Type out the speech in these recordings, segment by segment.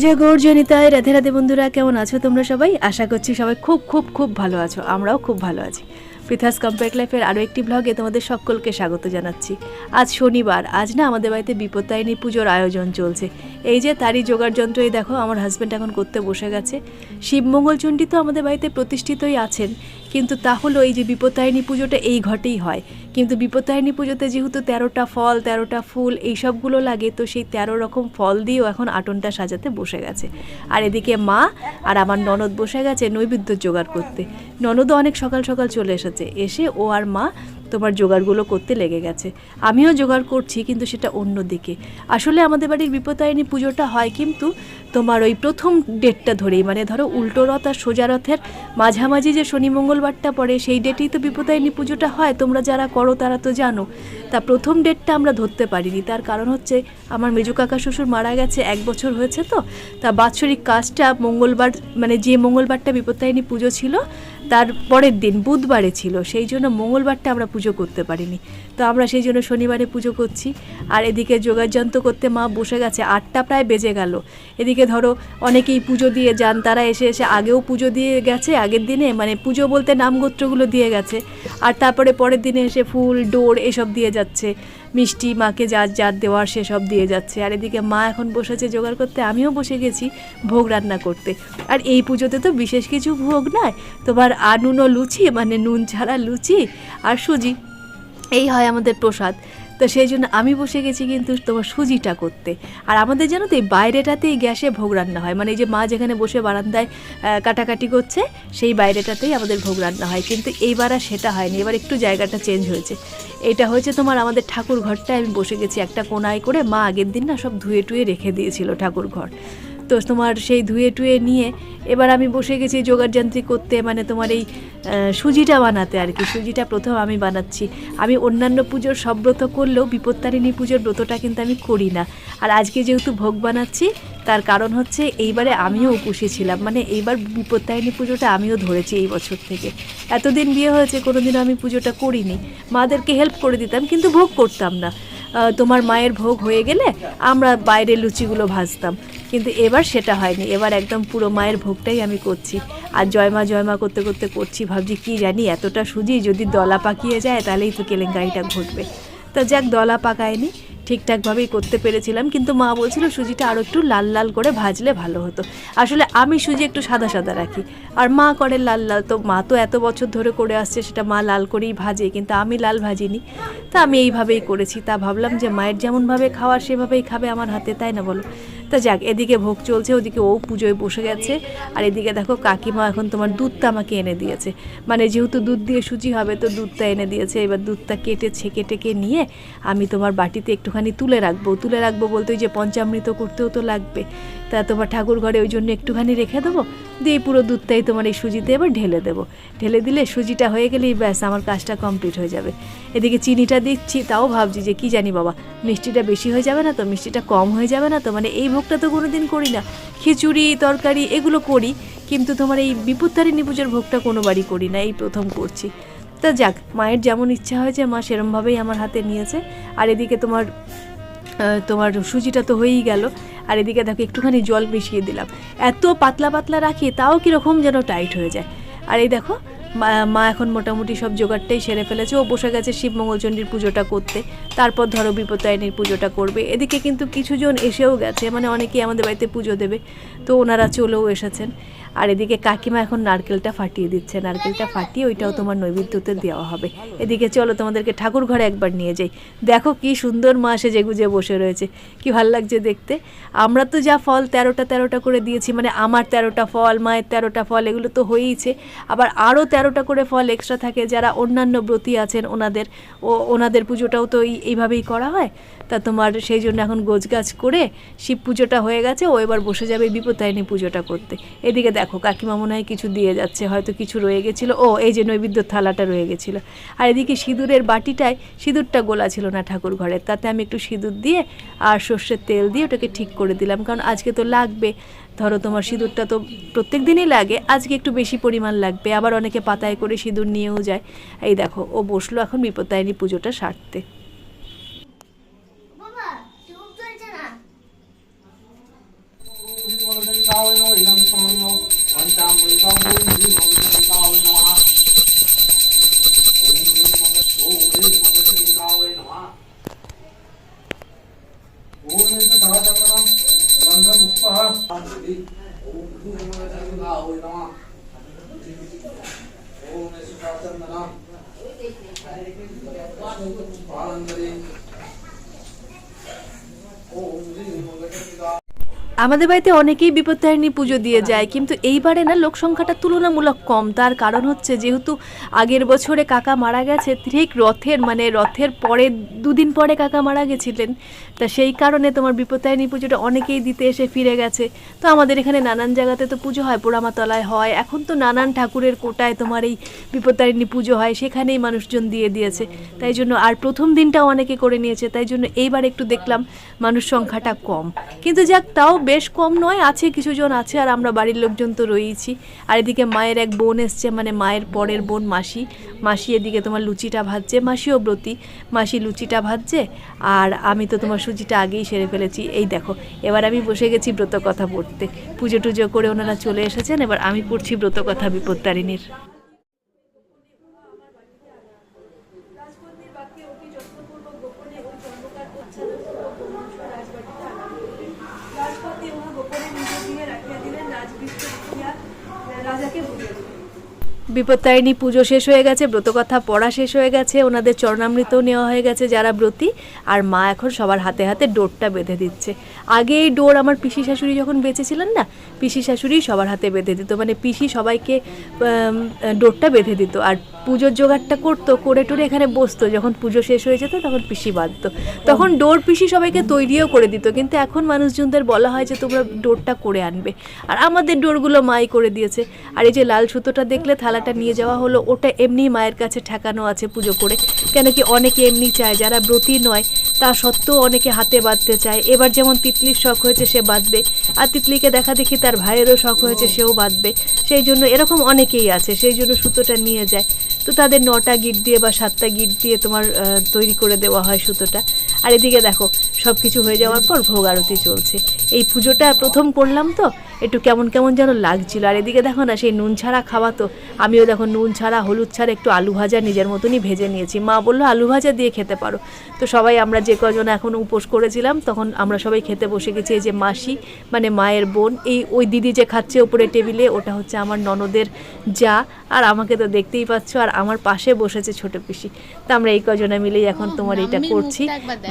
যে গর্জনিতায় রাধে রাধে বন্ধুরা, কেমন আছো তোমরা সবাই? আশা করছি সবাই খুব খুব খুব ভালো আছো। আমরাও খুব ভালো আছি। পৃথাস কম্প্যাক্ট লাইফের আরও একটি ব্লগে তোমাদের সকলকে স্বাগত জানাচ্ছি। আজ শনিবার, আজ না আমাদের বাড়িতে বিপত্তায়নী পুজোর আয়োজন চলছে। এই যে তারই জোগাড় যন্ত্রই দেখো আমার হাজব্যান্ড এখন করতে বসে গেছে। শিবমঙ্গলচণ্ডী তো আমাদের বাড়িতে প্রতিষ্ঠিতই আছেন। কিন্তু তা হলো এই যে বিপত্তায়নী পুজোটা এই ঘটেই হয়। কিন্তু বিপত্তায়নী পুজোতে যেহেতু তেরোটা ফল, তেরোটা ফুল এই সবগুলো লাগে, তো সেই তেরো রকম ফল দিয়েও এখন আটনটা সাজাতে বসে গেছে। আর এদিকে মা আর আমার ননদ বসে গেছে নৈবেদ্য জোগাড় করতে। ননদও অনেক সকাল সকাল চলে এসেছে। এসে ও আর মা তোমার জোগাড়গুলো করতে লেগে গেছে। আমিও জোগাড় করছি, কিন্তু সেটা অন্য দিকে। আসলে আমাদের বাড়ির বিপত্তায়নী পুজোটা হয় কিন্তু তোমার ওই প্রথম ডেটটা ধরেই মানে ধরো উল্টো রথ আর সোজা রথের মাঝামাঝি যে শনি মঙ্গলবারটা পড়ে, সেই ডেটেই তো বিপত্তায়নী পুজোটা হয়, তোমরা যারা করো তারা তো জানো। তা প্রথম ডেটটা আমরা ধরতে পারিনি, তার কারণ হচ্ছে আমার মেজু কাকা শ্বশুর মারা গেছে, এক বছর হয়েছে তো। তা বাৎসরিক কাজটা মঙ্গলবার মানে যে মঙ্গলবারটা বিপত্তায়নী পুজো ছিল, তার পরের দিন, বুধবারে ছিল, সেই জন্য মঙ্গলবারটা আমরা পুজো করতে পারিনি। তো আমরা সেই জন্য শনিবারে পুজো করছি। আর এদিকে যোগাযন্ত্র করতে মা বসে গেছে, আটটা প্রায় বেজে গেল। এদিকে ধরো অনেকেই পুজো দিয়ে যান, তারা এসে এসে আগেও পুজো দিয়ে গেছে, আগের দিনে মানে পুজো বলতে নামগোত্রগুলো দিয়ে গেছে। আর তারপরে পরের দিনে এসে ফুল, ডোর এসব দিয়ে যাচ্ছে। মিষ্টি, মাকে যার যার দেওয়ার সেসব দিয়ে যাচ্ছে। আর এদিকে মা এখন বসেছে জোগাড় করতে, আমিও বসে গেছি ভোগ রান্না করতে। আর এই পুজোতে তো বিশেষ কিছু ভোগ নয়, তোমার আনুন লুচি মানে নুন ছাড়া লুচি আর সুজি। এই হয় আমাদের প্রসাদ। তো সেই জন্য আমি বসে গেছি কিন্তু তোমার সুজিটা করতে। আর আমাদের জানো তো এই বাইরেটাতেই গ্যাসে ভোগ রান্না হয়। মানে এই যে মা যেখানে বসে বারান্দায় কাটাকাটি করছে, সেই বাইরেটাতেই আমাদের ভোগ রান্না হয়। কিন্তু এইবার আর সেটা হয়নি। এবার একটু জায়গাটা চেঞ্জ হয়েছে। এটা হয়েছে তোমার আমাদের ঠাকুর ঘরটায়। আমি বসে গেছি একটা কোনায় করে। মা আগের দিন না সব ধুয়ে টুয়ে রেখে দিয়েছিল ঠাকুর ঘর। তো তোমার সেই ধুয়ে টুয়ে নিয়ে এবার আমি বসে গেছি যোগাড়যন্ত্রী করতে মানে তোমার এই সুজিটা বানাতে আর কি। সুজিটা প্রথম আমি বানাচ্ছি। আমি অন্যান্য পুজোর সব ব্রত করলেও বিপত্তারিণী পুজোর ব্রতটা কিন্তু আমি করি না। আর আজকে যেহেতু ভোগ বানাচ্ছি, তার কারণ হচ্ছে এইবারে আমিও উপসী ছিলাম। মানে এইবার বিপত্তারিণী পুজোটা আমিও ধরেছি এই বছর থেকে। এতদিন বিয়ে হয়েছে, কোনোদিনও আমি পুজোটা করিনি। মাদেরকে হেল্প করে দিতাম, কিন্তু ভোগ করতাম না। তোমার মায়ের ভোগ হয়ে গেলে আমরা বাইরে লুচিগুলো ভাজতাম। কিন্তু এবার সেটা হয়নি। এবার একদম পুরো মায়ের ভোগটাই আমি করছি। আর জয়মা জয়মা করতে করতে করছি। ভাবছি, কি জানি এতটা সুজি যদি দলা পাকিয়ে যায়, তাহলেই তো কেলেঙ্কারিটা ঘটবে। তা যাক, দলা পাকায়নি। ঠিকঠাকভাবেই করতে পেরেছিলাম, কিন্তু মা বলছিল সুজিটা আরও একটু লাল লাল করে ভাজলে ভালো হতো। আসলে আমি সুজি একটু সাদা সাদা রাখি, আর মা করে লাল লাল। তো মা তো এত বছর ধরে করে আসছে, সেটা মা লাল করেই ভাজে, কিন্তু আমি লাল ভাজিনি। তা আমি এইভাবেই করেছি, তা ভাবলাম যে মায়ের যেমনভাবে খাওয়ার সেভাবেই খাবে আমার হাতে, তাই না বলো? তা যাক, এদিকে ভোগ চলছে, ওদিকে ও পুজোয় বসে গেছে। আর এদিকে দেখো কাকিমা এখন তোমার দুধটা আমাকে এনে দিয়েছে। মানে যেহেতু দুধ দিয়ে সুজি হবে, তো দুধটা এনে দিয়েছে। এবার দুধটা কেটে, ছেঁকে টেকে নিয়ে আমি তোমার বাটিতে একটুখানি তুলে রাখব। তুলে রাখব বলতে ওই যে পঞ্চামৃত করতেও তো লাগবে। তা তোমার ঠাকুর ঘরে ওই জন্য একটুখানি রেখে দেবো। দিয়ে পুরো দুধটাই তোমার এই সুজিতে এবার ঢেলে দেবো। ঢেলে দিলে সুজিটা হয়ে গেলেই ব্যাস, আমার কাজটা কমপ্লিট হয়ে যাবে। এদিকে চিনিটা দিচ্ছি, তাও ভাবছি যে কি জানি বাবা, মিষ্টিটা বেশি হয়ে যাবে না তো, মিষ্টিটা কম হয়ে যাবে না তো? মানে এই ভোগটা তো কোনো দিন করি না। খিচুড়ি, তরকারি, এগুলো করি, কিন্তু তোমার এই বিপত্তারিণী পুজোর ভোগটা কোনোবারই করি না, এই প্রথম করছি। তা যাক, মায়ের যেমন ইচ্ছা হয়েছে, মা সেরমভাবেই আমার হাতে নিয়েছে। আর এদিকে তোমার তোমার সুজিটা তো হয়েই গেল। আর এদিকে দেখো, একটুখানি জল মিশিয়ে দিলাম। এত পাতলা পাতলা রাখি, তাও কীরকম যেন টাইট হয়ে যায়। আর এই দেখো, মা এখন মোটামুটি সব জোগাড়টাই সেরে ফেলেছে। ও বসে গেছে শিব মঙ্গলচণ্ডীর পুজোটা করতে। তারপর ধরো বিপত্তায়নীর পুজোটা করবে। এদিকে কিন্তু কিছুজন এসেও গেছে মানে অনেকেই আমাদের বাড়িতে পুজো দেবে। তো ওনারা চলেও এসেছেন। আর এদিকে কাকিমা এখন নারকেলটা ফাটিয়ে দিচ্ছে। নারকেলটা ফাটিয়ে ওইটাও তোমার নৈবেদ্যতে দেওয়া হবে। এদিকে চলো তোমাদেরকে ঠাকুর ঘরে একবার নিয়ে যাই। দেখো কি সুন্দর মা সেজে গুজে বসে রয়েছে। কি ভালো লাগছে দেখতে। আমরা তো যা ফল তেরোটা তেরোটা করে দিয়েছি মানে আমার তেরোটা ফল, মায়ের তেরোটা ফল, এগুলো তো হয়েইছে। আবার আরও তেরোটা করে ফল এক্সট্রা থাকে যারা অন্যান্য ব্রতী আছেন ওনাদের। ও, ওনাদের পুজোটাও তো এই- এইভাবেই করা হয়। তা তোমার সেই জন্য এখন গোছগাছ করে শিব পুজোটা হয়ে গেছে, ও এবার বসে যাবে বিপত্তায়নী পুজোটা করতে। এদিকে দেখো কাকিমা মনে হয় কিছু দিয়ে যাচ্ছে হয়তো কিছু রয়ে গেছিল। ও এই যে নৈবেদ্য থালাটা রয়ে গেছিল। আর এদিকে সিঁদুরের বাটিটায় সিঁদুরটা গোলা ছিল না ঠাকুর ঘরে। তাতে আমি একটু সিঁদুর দিয়ে আর সর্ষের তেল দিয়ে ওটাকে ঠিক করে দিলাম। কারণ আজকে তো লাগবে। ধরো তোমার সিঁদুরটা তো প্রত্যেক দিনই লাগে। আজকে একটু বেশি পরিমাণ লাগবে। আবার অনেকে পাতায় করে সিঁদুর নিয়েও যায়। এই দেখো ও বসল এখন বিপত্তায়নী পুজোটা সারতে। বাবা আমাদের বাড়িতে অনেকেই বিপত্তারিণী পুজো দিয়ে যায়, কিন্তু এইবারে না লোক সংখ্যাটা তুলনামূলক কম। তার কারণ হচ্ছে যেহেতু আগের বছরে কাকা মারা গেছে, ঠিক রথের মানে রথের পরে, দুদিন পরে কাকা মারা গেছিলেন। তা সেই কারণে তোমার বিপত্তারিণী পুজোটা অনেকেই দিতে এসে ফিরে গেছে। তো আমাদের এখানে নানান জায়গাতে তো পুজো হয়, পোড়ামাতলায় হয়। এখন তো নানান ঠাকুরের কোটায় তোমার এই বিপত্তারিণী পুজো হয়, সেখানেই মানুষজন দিয়ে দিয়েছে। তাই জন্য আর প্রথম দিনটাও অনেকে করে নিয়েছে, তাই জন্য এইবার একটু দেখলাম মানুষ সংখ্যাটা কম। কিন্তু যাক, তাও বেশ কম নয়, আছে কিছুজন আছে আর আমরা বাড়ির লোকজন তো রয়েইছি। আর এদিকে মায়ের এক বোন এসছে মানে মায়ের পরের বোন মাসি। মাসি এদিকে তোমার লুচিটা ভাজছে, মাসিও ব্রতী। মাসি লুচিটা ভাজছে আর আমি তো তোমার সুজিটা আগেই সেরে ফেলেছি। এই দেখো, এবার আমি বসে গেছি ব্রত কথা পড়তে। পুজো টুজো করে ওনারা চলে এসেছেন, এবার আমি পড়ছি ব্রত কথা বিপত্তারিণীর। বিপত্তারিণী পুজো শেষ হয়ে গেছে, ব্রতকথা পড়া শেষ হয়ে গেছে, ওনাদের চরণামৃতও নেওয়া হয়ে গেছে যারা ব্রতী, আর মা এখন সবার হাতে হাতে ডোরটা বেঁধে দিচ্ছে। আগে এই ডোর আমার পিসি শাশুড়ি যখন বেঁচেছিলেন না, পিসি শাশুড়ি সবার হাতে বেঁধে দিত মানে পিসি সবাইকে ডোরটা বেঁধে দিত। আর পুজোর জোগাড়টা করতো, করে টোরে এখানে বসতো। যখন পুজো শেষ হয়ে যেত, তখন পিসি বাঁধতো। তখন ডোর পিসি সবাইকে তৈরিও করে দিত, কিন্তু এখন মানুষজনদের বলা হয় যে তোমরা ডোরটা করে আনবে। আর আমাদের ডোরগুলো মাই করে দিয়েছে। আর এই যে লাল সুতোটা দেখলে থালাটা নিয়ে যাওয়া হলো, ওটা এমনি মায়ের কাছে ঠেকানো আছে পুজো করে। কেন কি অনেকে এমনি চায়, যারা ব্রতী নয়, তা সত্ত্বেও অনেকে হাতে বাঁধতে চায়। এবার যেমন তিতলির শখ হয়েছে সে বাঁধবে, আর তিতলিকে দেখা দেখি তার ভাইয়েরও শখ হয়েছে সেও বাঁধবে। সেই জন্য এরকম অনেকেই আছে, সেই জন্য সুতোটা নিয়ে যায়। তো তাদের নটা গিট দিয়ে বা সাতটা গিট দিয়ে তোমার তৈরি করে দেওয়া হয় সুতোটা। আর এদিকে দেখো সব কিছু হয়ে যাওয়ার পর ভোগ আরতি চলছে। এই পুজোটা প্রথম করলাম তো একটু কেমন কেমন যেন লাগছিল। আর এদিকে দেখো না সেই নুন ছাড়া খাওয়া তো আমিও দেখো নুন ছাড়া হলুদ ছাড়া একটু আলু ভাজা নিজের মতনই ভেজে নিয়েছি। মা বলল আলু ভাজা দিয়ে খেতে পারো। তো সবাই আমরা যে কজন এখন উপোস করেছিলাম তখন আমরা সবাই খেতে বসে গেছি এই যে মাসি মানে মায়ের বোন এই ওই দিদি যে খাচ্ছে ওপরে টেবিলে ওটা হচ্ছে আমার ননদের যা। আর আমাকে তো দেখতেই পাচ্ছ আর আমার পাশে বসেছে ছোট পিসি। তা আমরা এই কজনে মিলেই এখন তোমার এটা করছি।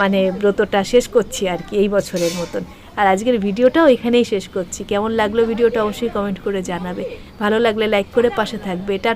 মানে ব্রতটা শেষ করছি আর কি, এই বছরের মতন। আর আজকের ভিডিওটাও এখানেই শেষ করছি। কেমন লাগল ভিডিওটা অবশ্যই কমেন্ট করে জানাবে। ভালো লাগলে লাইক করে পাশে থাকবে। এটা